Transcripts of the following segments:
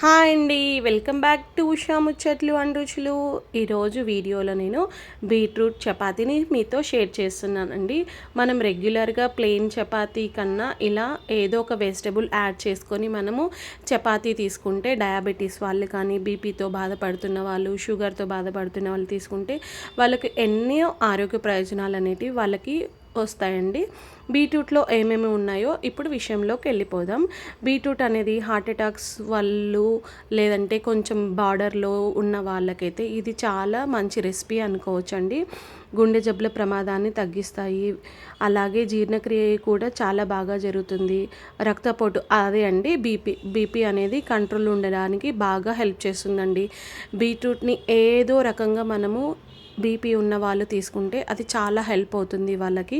Hi అండి welcome back to Usha ముచ్చట్లు and రుచులు. ఈరోజు వీడియోలో నేను బీట్రూట్ చపాతీని మీతో షేర్ చేస్తున్నానండి. మనం రెగ్యులర్గా ప్లెయిన్ చపాతీ కన్నా ఇలా ఏదో ఒక వెజిటబుల్ యాడ్ చేసుకొని మనము చపాతీ తీసుకుంటే డయాబెటీస్ వాళ్ళు కానీ బీపీతో బాధపడుతున్న వాళ్ళు షుగర్తో బాధపడుతున్న వాళ్ళు తీసుకుంటే వాళ్ళకి ఎన్నో ఆరోగ్య ప్రయోజనాలు అనేటివి వాళ్ళకి వస్తాయండి. బీట్రూట్లో ఏమేమి ఉన్నాయో ఇప్పుడు విషయంలోకి వెళ్ళిపోదాం. బీట్రూట్ అనేది హార్ట్ అటాక్స్ వాళ్ళు లేదంటే కొంచెం బార్డర్లో ఉన్న వాళ్ళకైతే ఇది చాలా మంచి రెసిపీ అనుకోవచ్చు అండి గుండె జబ్బుల ప్రమాదాన్ని తగ్గిస్తాయి. అలాగే జీర్ణక్రియ కూడా చాలా బాగా జరుగుతుంది. రక్తపోటు అదే అండి. బీపీ బీపీ అనేది కంట్రోల్ ఉండడానికి బాగా హెల్ప్ చేస్తుందండి. బీట్రూట్ని ఏదో రకంగా మనము బీపీ ఉన్న వాళ్ళు తీసుకుంటే అది చాలా హెల్ప్ అవుతుంది వాళ్ళకి.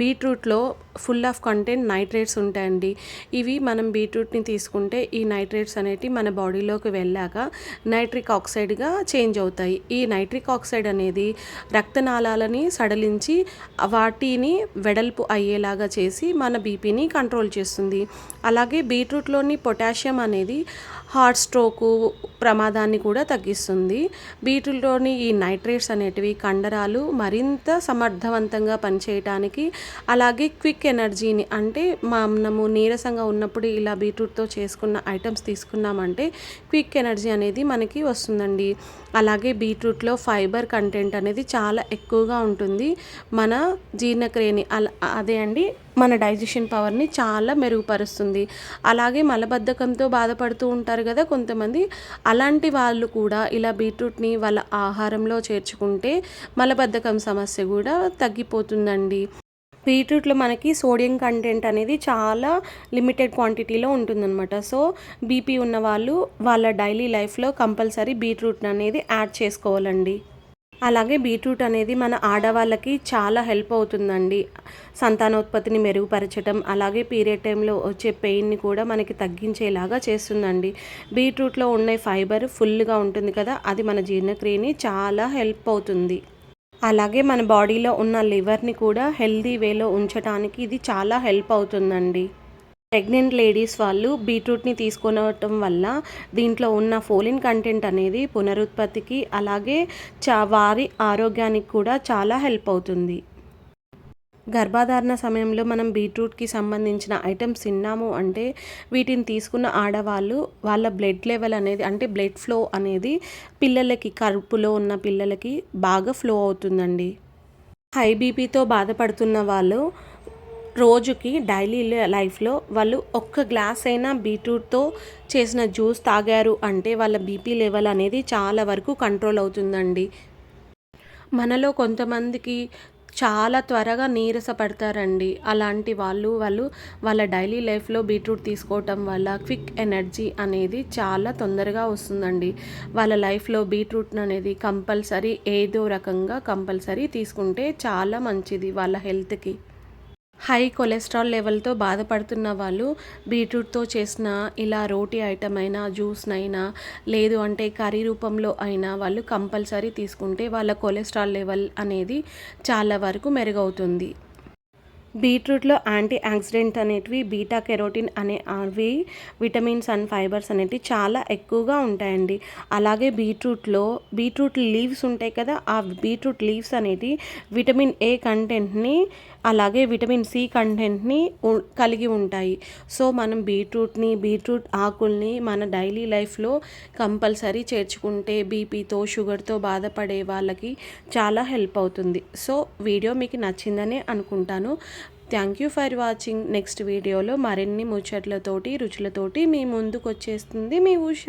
బీట్రూట్లో ఫుల్ ఆఫ్ కంటెంట్ నైట్రేట్స్ ఉంటాయండి. ఇవి మనం బీట్రూట్ని తీసుకుంటే ఈ నైట్రేట్స్ అనేవి మన బాడీలోకి వెళ్ళాక నైట్రిక్ ఆక్సైడ్గా చేంజ్ అవుతాయి. ఈ నైట్రిక్ ఆక్సైడ్ అనేది రక్తనాళాలని సడలించి వాటిని వెడల్పు అయ్యేలాగా చేసి మన బీపీని కంట్రోల్ చేస్తుంది. అలాగే బీట్రూట్లోని పొటాషియం అనేది హార్ట్ స్ట్రోకు ప్రమాదాన్ని కూడా తగ్గిస్తుంది. బీట్రూట్లోని ఈ నైట్రేట్స్ అనేటివి కండరాలు మరింత సమర్థవంతంగా పనిచేయటానికి అలాగే క్విక్ ఎనర్జీని అంటే మనము నీరసంగా ఉన్నప్పుడు ఇలా బీట్రూట్తో చేసుకున్న ఐటమ్స్ తీసుకున్నామంటే క్విక్ ఎనర్జీ అనేది మనకి వస్తుందండి. అలాగే బీట్రూట్లో ఫైబర్ కంటెంట్ అనేది చాలా ఎక్కువగా ఉంటుంది. మన జీర్ణక్రియని అలా అదే అండి మన డైజెషన్ పవర్ని చాలా మెరుగుపరుస్తుంది. అలాగే మలబద్ధకంతో బాధపడుతూ ఉంటారు కదా కొంతమంది అలాంటి వాళ్ళు కూడా ఇలా బీట్రూట్ని వాళ్ళ ఆహారంలో చేర్చుకుంటే మలబద్ధకం సమస్య కూడా తగ్గిపోతుందండి. బీట్రూట్లో మనకి సోడియం కంటెంట్ అనేది చాలా లిమిటెడ్ క్వాంటిటీలో ఉంటుందన్నమాట. సో బీపీ ఉన్న వాళ్ళు వాళ్ళ డైలీ లైఫ్లో కంపల్సరీ బీట్రూట్ అనేది యాడ్ చేసుకోవాలండి. అలాగే బీట్రూట్ అనేది మన ఆడవాళ్ళకి చాలా హెల్ప్ అవుతుందండి. సంతానోత్పత్తిని మెరుగుపరచడం అలాగే పీరియడ్ టైంలో వచ్చే పెయిన్ని కూడా మనకి తగ్గించేలాగా చేస్తుందండి. బీట్రూట్లో ఉండే ఫైబర్ ఫుల్గా ఉంటుంది కదా అది మన జీర్ణక్రియని చాలా హెల్ప్ అవుతుంది. అలాగే మన బాడీలో ఉన్న లివర్ని కూడా హెల్దీ వేలో ఉంచడానికి ఇది చాలా హెల్ప్ అవుతుందండి. ప్రెగ్నెంట్ లేడీస్ వాళ్ళు బీట్రూట్ని తీసుకోవటం వల్ల దీంట్లో ఉన్న ఫోలిన్ కంటెంట్ అనేది పునరుత్పత్తికి అలాగే చా వారి ఆరోగ్యానికి కూడా చాలా హెల్ప్ అవుతుంది. గర్భాధారణ సమయంలో మనం బీట్రూట్కి సంబంధించిన ఐటమ్స్ తిన్నాము అంటే వీటిని తీసుకున్న ఆడవాళ్ళు వాళ్ళ బ్లడ్ లెవెల్ అనేది అంటే బ్లడ్ ఫ్లో అనేది పిల్లలకి కరుపులో ఉన్న పిల్లలకి బాగా ఫ్లో అవుతుందండి. హై బీపీతో బాధపడుతున్న వాళ్ళు రోజుకి డైలీ లైఫ్లో వాళ్ళు ఒక్క గ్లాస్ అయినా బీట్రూట్తో చేసిన జ్యూస్ తాగారు అంటే వాళ్ళ బీపీ లెవెల్ అనేది చాలా వరకు కంట్రోల్ అవుతుందండి. మనలో కొంతమందికి చాలా త్వరగా నీరస పడతారండి అలాంటి వాళ్ళు వాళ్ళు వాళ్ళ డైలీ లైఫ్లో బీట్రూట్ తీసుకోవటం వల్ల క్విక్ ఎనర్జీ అనేది చాలా తొందరగా వస్తుందండి. వాళ్ళ లైఫ్లో బీట్రూట్ అనేది కంపల్సరీ ఏదో రకంగా కంపల్సరీ తీసుకుంటే చాలా మంచిది వాళ్ళ హెల్త్కి. హై కొలెస్ట్రాల్ లెవెల్తో బాధపడుతున్న వాళ్ళు బీట్రూట్తో చేసిన ఇలా రోటీ ఐటమ్ అయినా జ్యూస్నైనా లేదు అంటే కర్రీ రూపంలో అయినా వాళ్ళు కంపల్సరీ తీసుకుంటే వాళ్ళ కొలెస్ట్రాల్ లెవెల్ అనేది చాలా వరకు మెరుగవుతుంది. బీట్రూట్లో యాంటీ ఆక్సిడెంట్ అనేటివి బీటా కెరోటిన్ అనే అవి విటమిన్స్ అండ్ ఫైబర్స్ అనేటివి చాలా ఎక్కువగా ఉంటాయండి. అలాగే బీట్రూట్లో బీట్రూట్ లీవ్స్ ఉంటాయి కదా ఆ బీట్రూట్ లీవ్స్ అనేటివి విటమిన్ ఏ కంటెంట్ని అలాగే విటమిన్ సి కంటెంట్ని కలిగి ఉంటాయి. సో మనం బీట్రూట్ని బీట్రూట్ ఆకుల్ని మన డైలీ లైఫ్లో కంపల్సరీ చేర్చుకుంటే బీపీతో షుగర్తో బాధపడే వాళ్ళకి చాలా హెల్ప్ అవుతుంది. సో వీడియో మీకు నచ్చిందని అనుకుంటాను. Thank you for watching. Next వీడియోలో మరిన్ని ముచ్చట్లతోటి రుచులతోటి మీ ముందుకు వచ్చేస్తుంది మీ ఉష.